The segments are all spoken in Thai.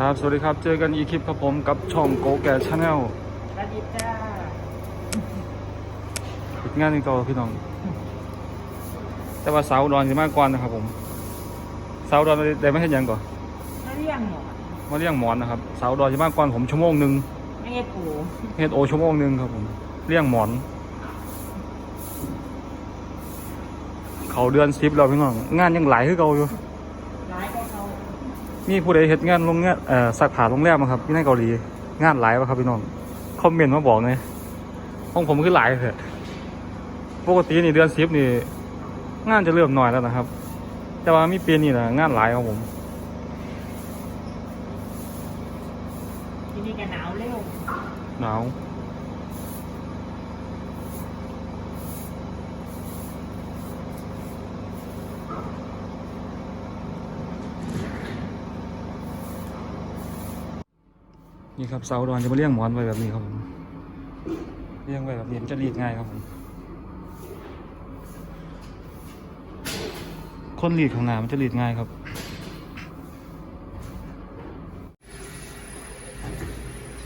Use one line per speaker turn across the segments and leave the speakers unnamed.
ครับ สวัสดีครับ เจอกันอีกคลิปครับผมกับช่องโกแก่ชาแนล
สวัสดีจ้า
อีกงานหนึงต่อพี่น้อง แต่ว่าเสาร์อุดอนจะมากกว่านะครับผม เสาร์อุดอนได้ไม่เห็นยังก่อน
ไม่เรียงหมด
มาเลี้ยงหมอนนะครับ เสาร์อุดอนจะมากกว่าผมชั่วโมงหนึ่ง
ไม่ใช่ปู
เฮ็ดโอชั่วโมงหนึ่งครับผม เลี้ยงหมอน เขาเดือนสิบแล้วพี่น้อง งานยังหลายคือเก่าอยู่
ร้ายก็เขา
มีผู้ใดเฮ็ดงานโรงงานเอ่อสักผ้าโรงแรมบ่ครับที่ในเกาหลีงานหลายป่ะครับพี่น้องคอมเมนต์มาบอกหน่อยของผมคือหลายเถอะปกตินี่เดือนสิบนี่ งานจะเริ่มน้อยแล้วนะครับ แต่ว่ามีปีนี้นะงานหลายครับผม
ที่นี่ก็หนาวเร็ว
หนาว นี่ครับเสาดอนจะมาเลี้ยงหมอนไว้แบบนี้ครับผมเลี้ยงไว้แบบนี้มันจะรีดง่ายครับผมคนรีดข้างหนามันจะรีดง่ายครับ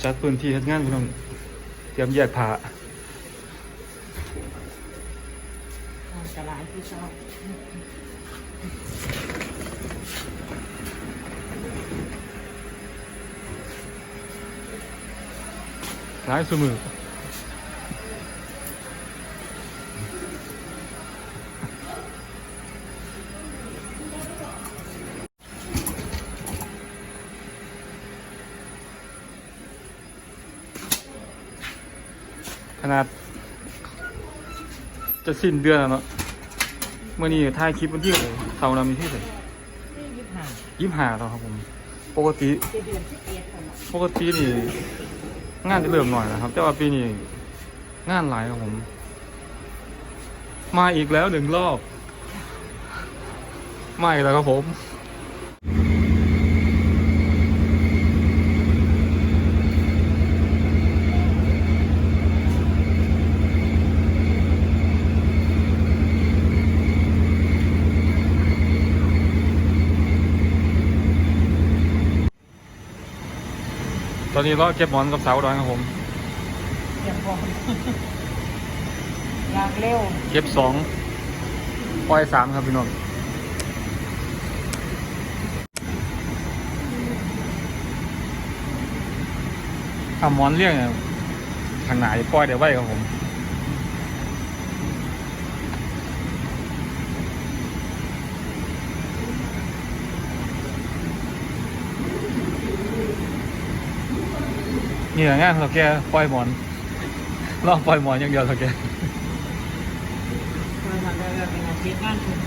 จัดพื้นที่เฮ็ดงานพี่น้องเตรียมแยกผ้า
จะร้ายที่ชอบ
หลายสมือขนาด จะสิ้นเดือนแล้วเนาะเมื่อนี้ถ่ายคลิปวันที่เลยเสาร์นามีที่เลย
ที่ยิบห่าง
ยี่ห้าแล้วครับผม ปกติ
จะเดือนที่เอ็ดคนละ
ปกตินี่ งานจะเริ่มหน่อยนะครับ แต่ว่าปีนี้งานหลายครับผม มาอีกแล้วหนึ่งรอบ มาอีกแล้วครับผม อนนี้เราเก็บหมอนกับเสาดอยครับผม
เตรียมพร้อมอยากเร็ว
เก็บสองปล่อยสามครับพี่น้องทำหมอนเรียงเนี่ยทางไหนปล่อยเดี๋ยวไว้ครับผม นี่แหละงานเราแกปล่อยหมอนลองปล่อยหมอนอย่างเดียวเราแก
มาทำได้แบบเป็นอาชีพงานคุณ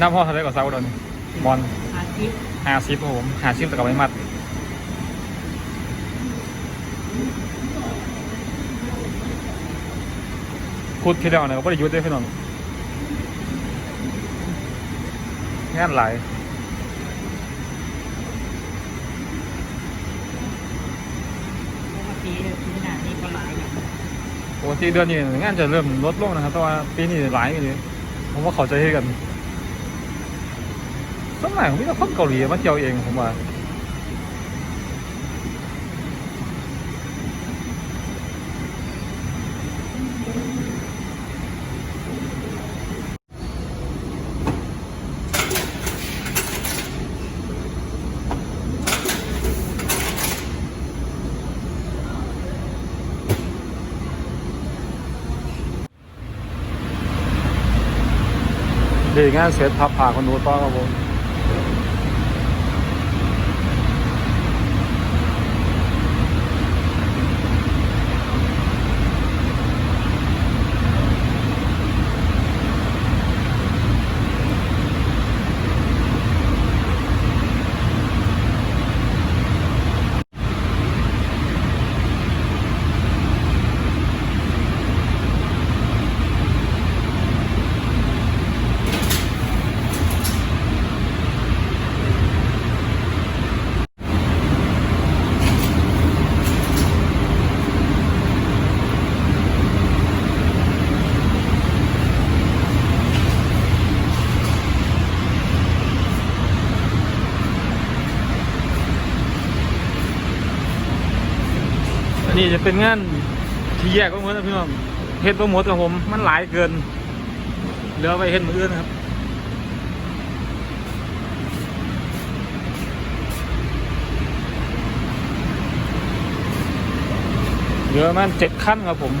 น้ำพ่อทะเลกับเซาโดนบอล
อาชีพ
หาซิปครับผมหาซิปแต่กับไม่มัดคุดที่เดียวนี่ยก็ไม่ได้ยุดได้พี่น้อง งานหลาย
ปกติที่หนานี่ก็หลายอย่าง
ปกติเดือนนี้งานจะเริ่มลดลงนะครับแต่ว่าปีนี้หลายอยู่ดีผมว่าเขาใจให้กันสมัยของพี่ก็คนเกาหลีมาเที่ยวเองผมว่า ดีงานเสร็จพับผ่าคนดูต่อครับผม นี่จะเป็นงานที่แยกก็เหมือนพี่น้องเฮ็ดโปรโมทกับผม มันหลายเกิน เหลือไปเฮ็ดมืออื่นครับเหลือะมันเจ็ดขั้นครับผม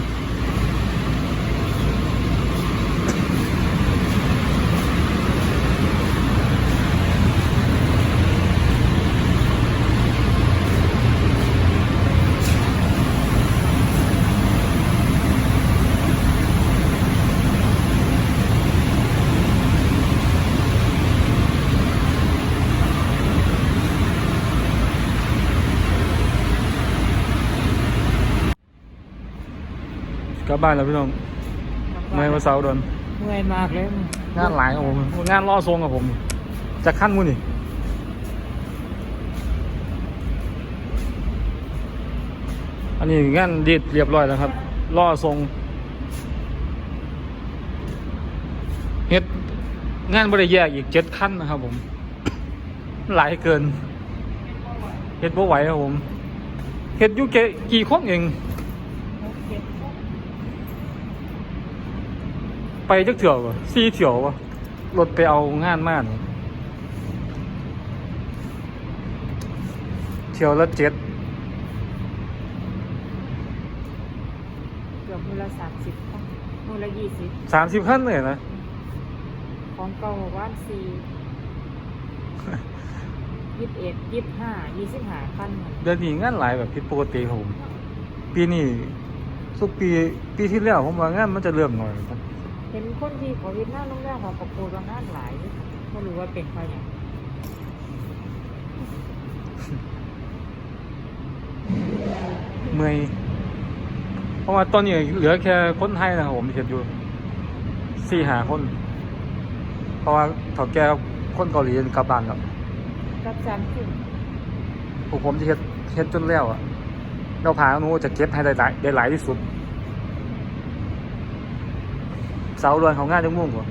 ลับบ้านแล้วพี่น้องไม่มาเสาร์โดน
เมื่อยมากเลย
งานหลายครับผมงานล่อทรงกับผมจะขั้นมูนี่อันนี้งานดีดเรียบร้อยแล้วครับล่อทรงเฮ็ดงานบริแยกอีกเจ็ดขั้นนะครับผม หลายเกินเฮ็ดบ่ไหวครับผมเฮ็ดอยู่แค่กี่คนเอง ไปจักเถี่ยววะสี่เถี่ยววะรถไปเอางานมากเที่ยวละเจ็ด
เกือบมูลสามสิบมูลยี่สิบ
สามสิบขั้นเลยนะ
ของเก่าว่านสี่ยี่สิบเอ็ดยี่สิบห้ายี่สิบห้าขั้นมัน
เดือนนี้งานหลายแบบผิดปกติครับผมปีนี้ทุกปีปีที่แล้วผมว่างานมันจะเริ่มหน่อยครับ
เห็นคนที่เขาเห็นหน้าโรงแรมเขาประปูว่างานหลายไม่รู้ว่าเป็นเพราะอย่าง
เมื่อยเพราะว่าตอนนี้เหลือแค่คนไทยนะครับผมที่เห็นอยู่สี่หาคน เพราะว่าเถาแก่คนเกาหลีกลับบ้านครับ
กับจันทร์ขึ้น
พวกผมจะเฮ็ดเฮ็ดจนแล้วอะเราพาหนูจะเก็บให้ได้หลายได้หลายที่สุด เสาร์เรือนของงานจังมุ่งกว่า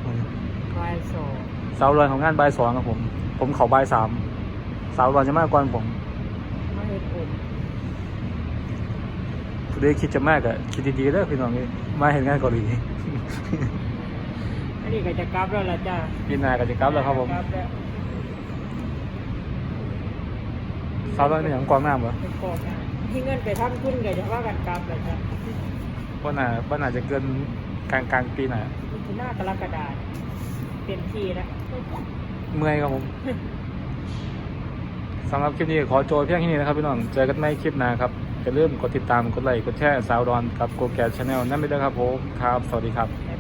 วายสอง
เสาร์เรือนของงานบ่ายสองครับผม ผมเขาบ่ายสามเสาร์เรือนจะมากกว่าผม
มาเฮ็ดอบ
ผู้ใดคิดจะมากอะคิดดีๆเด้อพี่น้องนี่มาเห็นงานเกาหลี
อันนี้ก็จะกลับแล้วล่ะจ้า
ปีหน้าก็จะกลับแล้วครับผม
กลับแล้ว
เสาร์เรือนนี่อย่างกว้างน้ำเหรอ
เป็นกองงานที่เงินไปทำทุนก็จะว่ากันกลับแล้วจ้า
ว่าน่าว่าน่าจะเกิน กลางกลางๆปีหน้า
มิถุนากรกฎาคมเต็มที่แล้ว
เมื่อยครับผมสำหรับคลิปนี้ขอโจทย์เพียงแค่นี้นะครับพี่น้อง เจอกันในคลิปหน้าครับอย่าลืมกดติดตาม กดไลค์ กดแชร์ สาวดอนกับโกแกชาแนลนั่นไปด้วยครับผม ครับ สวัสดีครับ